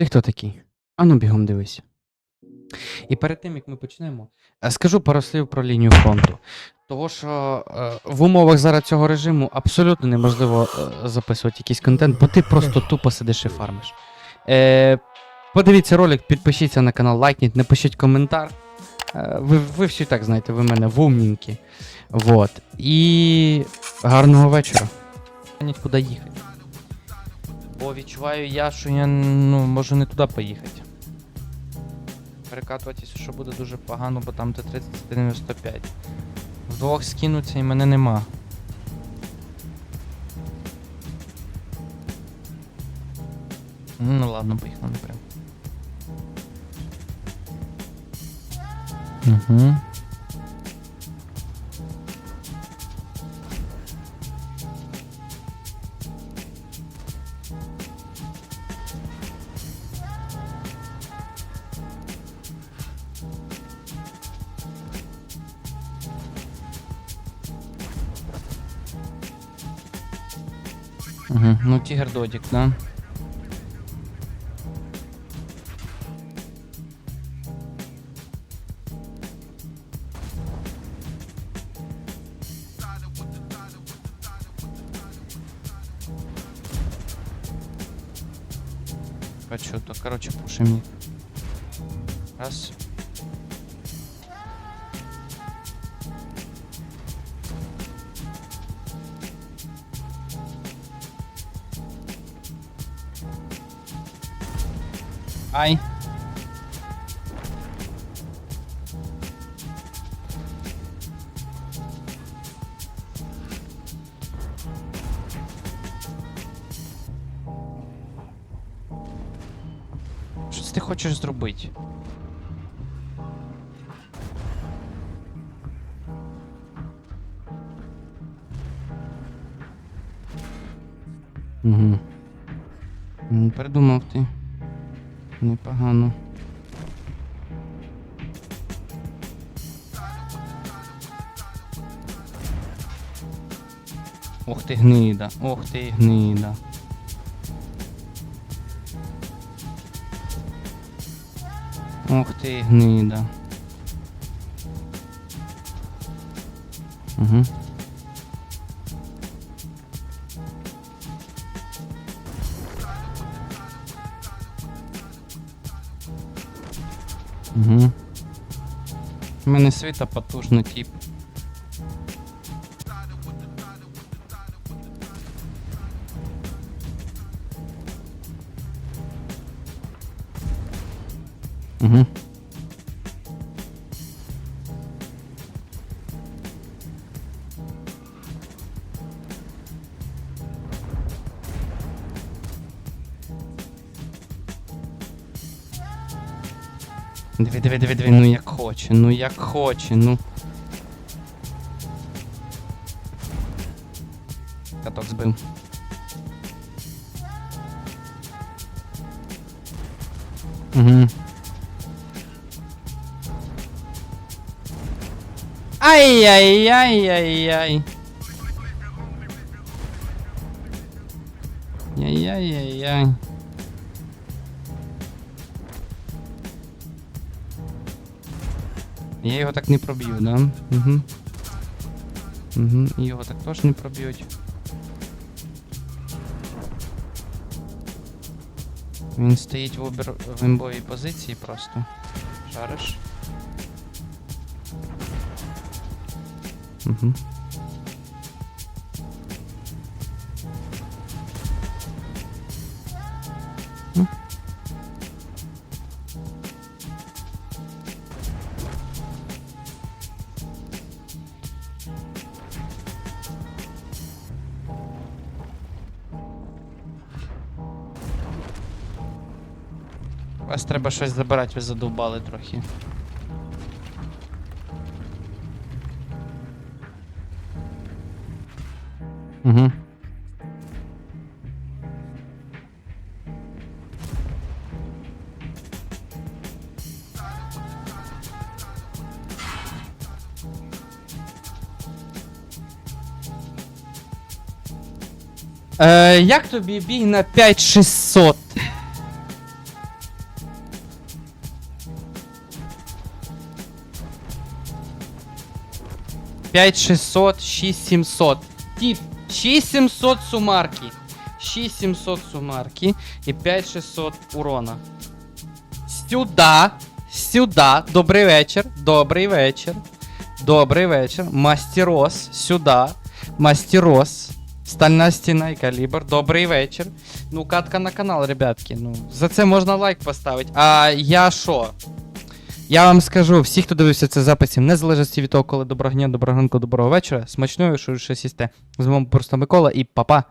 Ти хто такий? Ану бігом дивись. І перед тим, як ми почнемо, е, скажу пару слів про лінію фронту. Того, що е, в умовах зараз цього режиму абсолютно неможливо е, записувати якийсь контент, бо ти просто тупо сидиш і фармиш. Е, подивіться ролик, підпишіться на канал, лайкніть, напишіть коментар. Е, ви, ви всі так знаєте, ви мене вумненькі. Вот. І гарного вечора. Куди їхати? Бо відчуваю я, що я ну, можу не туди поїхати. Перекатуватися, що буде дуже погано, бо там Т-30 95. Вдвох скинуться і мене нема. Ну ладно, поїхали напрям. Угу. Угу. Ну, тігер додік, да. По чё-то, короче, пушим. Раз. Ай. Що ти хочеш зробити? Угу. Придумав ти. Непогано. Ох ти гнида, ох ти гнида. Ох ти гнида. Угу. Угу. У мене світа потужний тип. Угу. Диви, диви, диви, диви, ну як хоче, ну як хоче, ну. Каток збив. Угу. Ай-яй-яй-яй-яй. Яй-яй-яй-яй. Я його так не проб'ю, да? Угу. Угу. І його так теж не проб'ють. Він стоїть в обер... в імбовій позиції просто. Шариш. Угу. Вас треба щось забирати, ви задовбали трохи. Угу. Е, як тобі бій на 5600? 5600, 6700. Тип, 6700 сумарки. 6700 сумарки і 5600 урона. Сюда, сюда. Добрий вечір, добрий вечір. Добрий вечір. Мастерос, сюда. Мастерос. Стальна стіна і калібр. Добрий вечір. Ну, катка на канал, ребятки. Ну, за це можна лайк поставити. А я що? Я вам скажу, всі, хто дивився це записів, незалежності від того, коли доброго дня, доброго ранку, доброго вечора. Смачної, що щось їсте. З вами просто Микола і папа.